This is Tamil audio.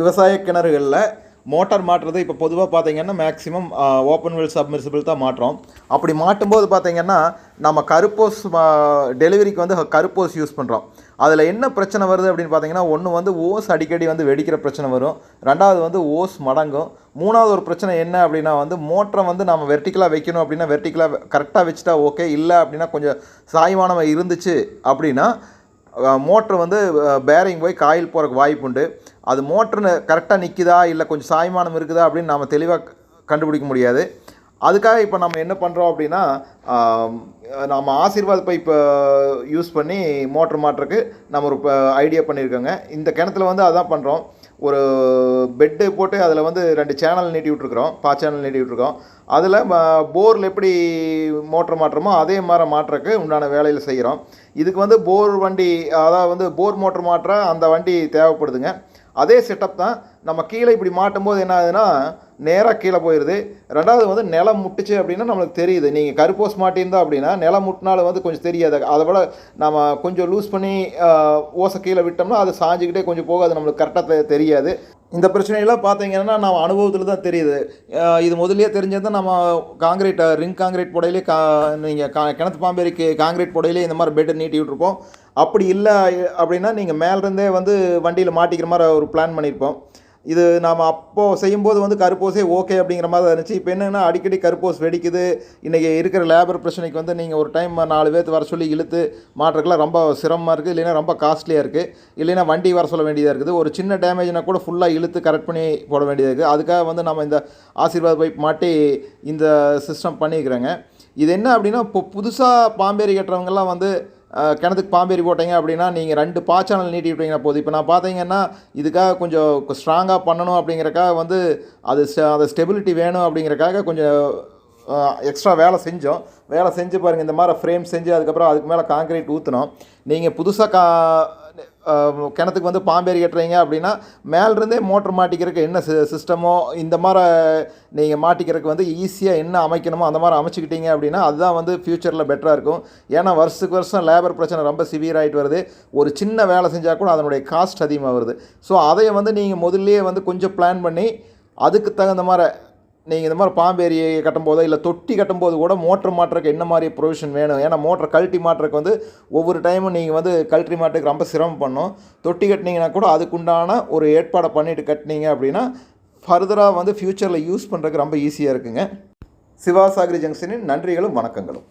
விவசாய கிணறுகளில் மோட்டார் மாட்டுறது இப்போ பொதுவாக பார்த்தீங்கன்னா மேக்ஸிமம் ஓப்பன் வெல் சப்மிர்சிபிள் தான் மாட்டுறோம். அப்படி மாட்டும்போது பார்த்தீங்கன்னா நம்ம கருப்போஸ் டெலிவரிக்கு வந்து கருப்போஸ் யூஸ் பண்ணுறோம் அதில் என்ன பிரச்சனை வருது அப்படின்னு பார்த்தீங்கன்னா ஒன்று வந்து ஓஸ் அடிக்கடி வந்து வெடிக்கிற பிரச்சனை வரும். ரெண்டாவது வந்து ஓஸ் மடங்கும். மூணாவது ஒரு பிரச்சனை என்ன அப்படின்னா வந்து மோட்டரை வந்து நம்ம வெர்டிக்கலாக வைக்கணும் அப்படின்னா வெர்டிக்கலாக கரெக்டாக வச்சுட்டா ஓகே இல்லை அப்படின்னா கொஞ்சம் சாய்வானமாக இருந்துச்சு அப்படின்னா மோட்ரு வந்து பேரிங் போய் காயில் போகிறக்கு வாய்ப்பு உண்டு. அது மோட்ரு கரெக்டாக நிற்குதா இல்லை கொஞ்சம் சாய்மானம் இருக்குதா அப்படின்னு நம்ம தெளிவாக கண்டுபிடிக்க முடியாது. அதுக்காக இப்போ நம்ம என்ன பண்ணுறோம் அப்படின்னா நம்ம ஆசீர்வாத் பைப்பை யூஸ் பண்ணி மோட்ரு மாட்டுறக்கு நம்ம ஒரு ஐடியா பண்ணியிருக்கோங்க இந்த கிணத்துல வந்து அதான் பண்ணுறோம் ஒரு பெட்டு போட்டு அதில் வந்து ரெண்டு சேனல் நீட்டி விட்ருக்குறோம் பா சேனல் நீட்டி விட்ருக்கோம் அதில் போரில் எப்படி மோட்ரு மாட்டுறோமோ அதே மாதிரி மாட்டுறக்கு உண்டான வேலையில் செய்கிறோம் இதுக்கு வந்து போர் வண்டி அதாவது வந்து போர் மோட்ரு மாட்டுற அந்த வண்டி தேவைப்படுதுங்க. அதே செட்டப் தான் நம்ம கீழே இப்படி மாட்டும் போது என்ன ஆகுதுன்னா நேராக கீழே போயிடுது ரெண்டாவது வந்து நிலம் முட்டுச்சு அப்படின்னா நம்மளுக்கு தெரியுது. நீங்கள் கருப்போஸ் மாட்டியிருந்தா அப்படின்னா நிலம் முட்டினாலும் வந்து கொஞ்சம் தெரியாது. அதை விட நம்ம கொஞ்சம் லூஸ் பண்ணி ஓசை கீழே விட்டோம்னா அது சாஞ்சிக்கிட்டே கொஞ்சம் போகாது. நம்மளுக்கு கரெக்டாக தெரியாது. இந்த பிரச்சனையெல்லாம் பார்த்தீங்கன்னா நம்ம அனுபவத்தில் தான் தெரியுது. இது முதலே தெரிஞ்சது தான் நம்ம காங்கிரீட் ரிங் காங்கிரீட் புடையிலே கா நீங்கள் கா கிணத்து பாம்பேரிக்கு காங்கிரீட் புடையிலே இந்த மாதிரி பெட்டை நீட்டி விட்ருப்போம் அப்படி இல்லை அப்படின்னா நீங்கள் மேலேருந்தே வந்து வண்டியில் மாட்டிக்கிற மாதிரி ஒரு பிளான் பண்ணியிருப்போம் இது நாம் அப்போது செய்யும்போது வந்து கருப்போஸே ஓகே அப்படிங்கிற மாதிரி தான் இருந்துச்சு. இப்போ என்னென்னா அடிக்கடி கருப்போஸ் வெடிக்குது. இன்றைக்கி இருக்கிற லேபர் பிரச்சனைக்கு வந்து நீங்கள் ஒரு டைம் நாலு பேர்த்து வர சொல்லி இழுத்து மாட்டுறதுக்குலாம் ரொம்ப சிரமமாக இருக்குது இல்லைன்னா ரொம்ப காஸ்ட்லியாக இருக்குது இல்லைன்னா வண்டி வர சொல்ல வேண்டியதாக இருக்குது. ஒரு சின்ன டேமேஜ்னா கூட ஃபுல்லாக இழுத்து கரெக்ட் பண்ணி போட வேண்டியதாக இருக்குது அதுக்காக வந்து நம்ம இந்த ஆசீர்வாத் பைப் மாட்டி இந்த சிஸ்டம் பண்ணிக்கிறோங்க இது என்ன அப்படின்னா இப்போ புதுசாக பாம்பேரி கட்டுறவங்கெல்லாம் வந்து கிணத்துக்கு பாம்பேரி போட்டீங்க அப்படின்னா நீங்கள் ரெண்டு பாச்சானல் நீட்டி விட்டீங்கன்னா போதும். இப்போ நான் பார்த்தீங்கன்னா இதுக்காக கொஞ்சம் ஸ்ட்ராங்காக பண்ணணும் அப்படிங்கிறக்காக வந்து அது அந்த ஸ்டெபிலிட்டி வேணும் அப்படிங்கிறக்காக கொஞ்சம் எக்ஸ்ட்ரா வேலை செஞ்சோம். வேலை செஞ்சு பாருங்கள் இந்த மாதிரி ஃப்ரேம் செஞ்சு அதுக்கப்புறம் அதுக்கு மேலே காங்கிரீட் ஊற்றினோம் நீங்கள் புதுசாக கா கிணத்துக்கு வந்து பாம்பேரி கட்டுறீங்க அப்படின்னா மேலிருந்தே மோட்டர் மாட்டிக்கிறதுக்கு என்ன சி சிஸ்டமோ இந்த மாதிரி நீங்கள் மாட்டிக்கிறதுக்கு வந்து ஈஸியாக என்ன அமைக்கணுமோ அந்த மாதிரி அமைச்சிக்கிட்டீங்க அப்படின்னா அதுதான் வந்து ஃப்யூச்சரில் பெட்டராக இருக்கும். ஏன்னா வருஷத்துக்கு வருஷம் லேபர் பிரச்சனை ரொம்ப சிவியர் ஆகிட்டு வருது. ஒரு சின்ன வேலை செஞ்சால் கூட அதனுடைய காஸ்ட் அதிகமாக வருது. ஸோ அதை வந்து நீங்கள் முதல்லையே வந்து கொஞ்சம் பிளான் பண்ணி அதுக்கு தகுந்த மாதிரி நீங்கள் இந்த மாதிரி பாம்பேரி கட்டும்போதோ இல்லை தொட்டி கட்டும்போது கூட மோட்டர் மாட்டுறக்கு என்ன மாதிரி ப்ரொவிஷன் வேணும்? ஏன்னா மோட்டர் கழட்டி மாட்டுறக்கு வந்து ஒவ்வொரு டைமும் நீங்கள் வந்து கழட்டி மாட்டுக்கு ரொம்ப சிரமம் பண்ணும் தொட்டி கட்டினீங்கன்னா கூட அதுக்குண்டான ஒரு ஏற்பாடை பண்ணிட்டு கட்டினீங்க அப்படின்னா ஃபர்தராக வந்து ஃப்யூச்சரில் யூஸ் பண்ணுறதுக்கு ரொம்ப ஈஸியாக இருக்குங்க. சிவாசாகரி ஜங்ஷனின் நன்றிகளும் வணக்கங்களும்.